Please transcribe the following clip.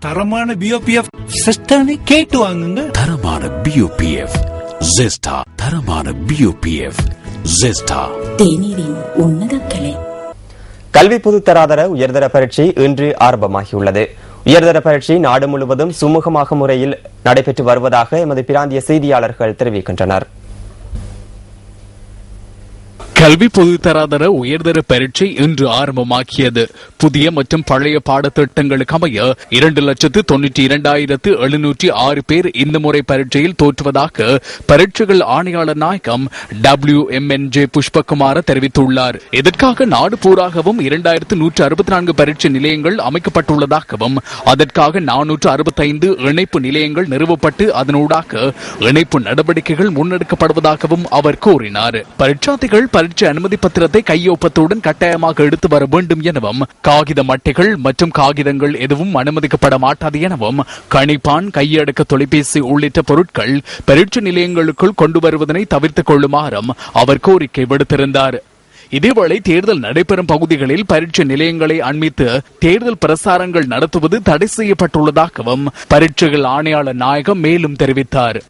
தரமான பிஓபிஎஃப் சிஸ்டம்னு கேட்டு வாங்குங்க. தரமான பியூபிஎஃப் ஜெஸ்டா தரமான பியூபிஎஃப் ஜெஸ்டா தேநீரின் உன்னத கிளை. கல்வி பொதுத்தராதர உயர்தர பரீட்சை இன்று ஆரம்பமாகியுள்ளது. உயர்தர பரீட்சை நாடு முழுவதும் சுமூகமாக முறையில் நடைபெற்று வருவதாக எமது பிராந்திய செய்தியாளர்கள் தெரிவிக்கின்றனர். கல்வி பொதுத்தராதர உயர்தர பரீட்சை இன்று ஆரம்பமாக்கியது. புதிய மற்றும் பழைய பாடத்திட்டங்களுக்கு அமைய இரண்டு லட்சத்து தொன்னூற்றி இரண்டாயிரத்து எழுநூற்றி ஆறு பேர் இந்த முறை பரீட்சையில் தோற்றுவதாக பரீட்சைகள் ஆணையாளர் நாயகம் W M N J Pushpakumara தெரிவித்துள்ளார். இதற்காக நாடு பூராகவும் இரண்டாயிரத்து நூற்று அறுபத்தி நான்கு பரீட்சை நிலையங்கள் அமைக்கப்பட்டுள்ளதாகவும் அதற்காக நானூற்று அறுபத்தைந்து இணைப்பு நிலையங்கள் நிறுவப்பட்டு அதனூடாக இணைப்பு நடவடிக்கைகள் முன்னெடுக்கப்படுவதாகவும் அவர் கூறினார். பரீட்சார்த்திகள் பரீட்சை அனுமதி பத்திரத்தை கையொப்பத்துடன் கட்டாயமாக எடுத்து வர வேண்டும் எனவும் காகித மட்டைகள் மற்றும் காகிதங்கள் எதுவும் அனுமதிக்கப்பட மாட்டாது எனவும் கணிப்பான் கையடக்க தொலைபேசி உள்ளிட்ட பொருட்கள் பரீட்சை நிலையங்களுக்குள் கொண்டு வருவதனை தவிர்த்துக் கொள்ளுமாறும் அவர் கோரிக்கை விடுத்திருந்தார். இதேவேளை தேர்தல் நடைபெறும் பகுதிகளில் பரீட்சை நிலையங்களை அண்மித்து தேர்தல் பிரசாரங்கள் நடத்துவது தடை செய்யப்பட்டுள்ளதாகவும் பரீட்சைகள் ஆணையாளர் நாயகம் மேலும் தெரிவித்தார்.